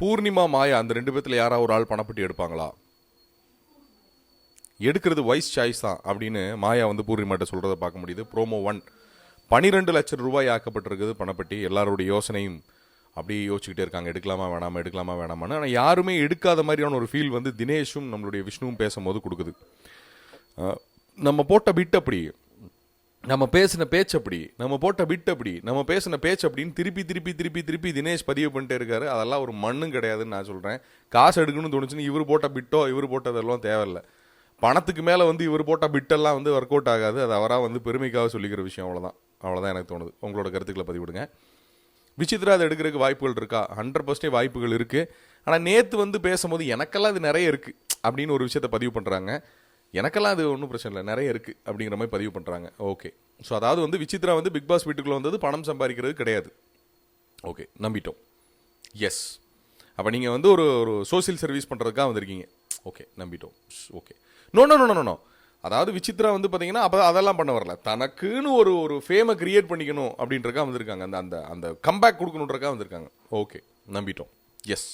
பூர்ணிமா மாயா அந்த ரெண்டு பேர்த்தில் யாராவது ஒரு ஆள் பணப்பட்டி எடுப்பாங்களா? எடுக்கிறது வைஸ் சாய்ஸ் தான் அப்படின்னு மாயா வந்து பூர்ணிமாட்ட சொல்கிறத பார்க்க முடியுது. ப்ரோமோ ஒன் பனிரெண்டு லட்சம் ரூபாய் ஆக்கப்பட்டிருக்குது பணப்பட்டி. எல்லாருடைய யோசனையும் அப்படியே யோசிச்சுக்கிட்டே இருக்காங்க. எடுக்கலாமா வேணாமா எடுக்கலாமா வேணாமான்னு. ஆனால் யாருமே எடுக்காத மாதிரியான ஒரு ஃபீல் வந்து தினேஷும் நம்மளுடைய விஷ்ணுவும் பேசும்போது கொடுக்குது. நம்ம போட்ட பிட் அப்படி. நம்ம பேசின பேச்சு அப்படி நம்ம போட்ட பிட் அப்படி நம்ம பேசின பேச்சு அப்படின்னு திருப்பி திருப்பி திருப்பி திருப்பி தினேஷ் பதிவு பண்ணிட்டே இருக்காரு. அதெல்லாம் ஒரு மண்ணும் கிடையாதுன்னு நான் சொல்கிறேன் காசு எடுக்கணும்னு தோணுச்சுன்னு இவர் போட்ட பிட்டோ இவர் போட்டதெல்லாம் தேவையில்லை. பணத்துக்கு மேலே வந்து இவர் போட்ட பிட்டெல்லாம் வந்து ஒர்க் அவுட் ஆகாது. அது அவராக வந்து பெருமைக்காக சொல்லிக்கிற விஷயம் அவ்வளோதான் அவ்வளோதான் எனக்கு தோணுது. உங்களோட கருத்துக்களை பதிவிடுங்க. விசித்ரா அதை எடுக்கிறதுக்கு வாய்ப்புகள் இருக்கா? ஹண்ட்ரட் பர்சன்டேஜ் வாய்ப்புகள் இருக்குது ஆனால் நேற்று வந்து பேசும்போது எனக்கெல்லாம் அது நிறைய இருக்குது அப்படின்னு ஒரு விஷயத்த பதிவு பண்ணுறாங்க எனக்கெல்லாம் அது ஒன்றும் பிரச்சனை இல்லை. நிறைய இருக்குது அப்படிங்கிற மாதிரி பதிவு பண்ணுறாங்க ஓகே ஸோ அதாவது வந்து விசித்ரா வந்து பிக் பாஸ் வீட்டுக்குள்ளே வந்தது பணம் சம்பாதிக்கிறது கிடையாது. ஓகே நம்பிட்டோம். எஸ் அப்போ நீங்கள் வந்து ஒரு ஒரு சோஷியல் சர்வீஸ் பண்ணுறதுக்காக வந்திருக்கீங்க. Okay நம்பிட்டோம். Okay no no no no no அதாவது விசித்ரா வந்து பார்த்தீங்கன்னா அப்போ அதெல்லாம் பண்ண வரல. தனக்குன்னு ஒரு ஒரு ஃபேமை கிரியேட் பண்ணிக்கணும் அப்படின்றக்கா வந்திருக்காங்க. அந்த அந்த அந்த கம்பேக் கொடுக்கணுன்றக்கா வந்திருக்காங்க. Okay நம்பிட்டோம். Yes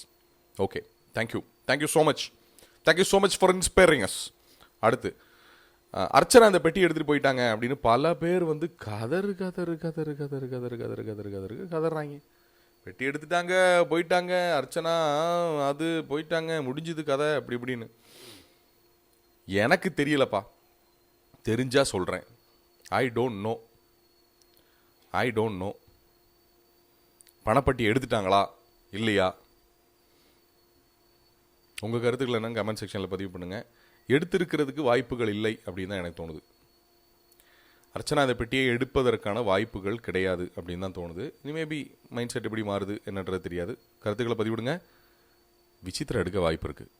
okay thank you thank you so much thank you so much for inspiring us அடுத்து அர்ச்சனா அந்த பெட்டி எடுத்துகிட்டு போயிட்டாங்க அப்படின்னு பல பேர் வந்து கதறு கதறு கதறு கதறு கதறு கதறு கதறு கதறு கதறாங்க. பெட்டி எடுத்துட்டாங்க போயிட்டாங்க அர்ச்சனா அது போயிட்டாங்க முடிஞ்சுது கதை அப்படி இப்படின்னு. எனக்கு தெரியலப்பா. தெரிஞ்சா சொல்கிறேன் I don't know I don't know Panapatti எடுத்துட்டாங்களா? இல்லையா? உங்கள் கருத்துக்கள் என்னன்னு கமெண்ட் செக்ஷனில் பதிவு பண்ணுங்கள் எடுத்திருக்கிறதுக்கு வாய்ப்புகள் இல்லை அப்படின்னு தான் எனக்கு தோணுது. அர்ச்சனா அந்த பெட்டியை எடுப்பதற்கான வாய்ப்புகள் கிடையாது அப்படின்னு தான் தோணுது. இனி மேபி மைண்ட் செட் எப்படி மாறுது என்னன்றது தெரியாது. கருத்துக்களை பதிவிடுங்க. விசித்திரம் எடுக்க வாய்ப்பு இருக்குது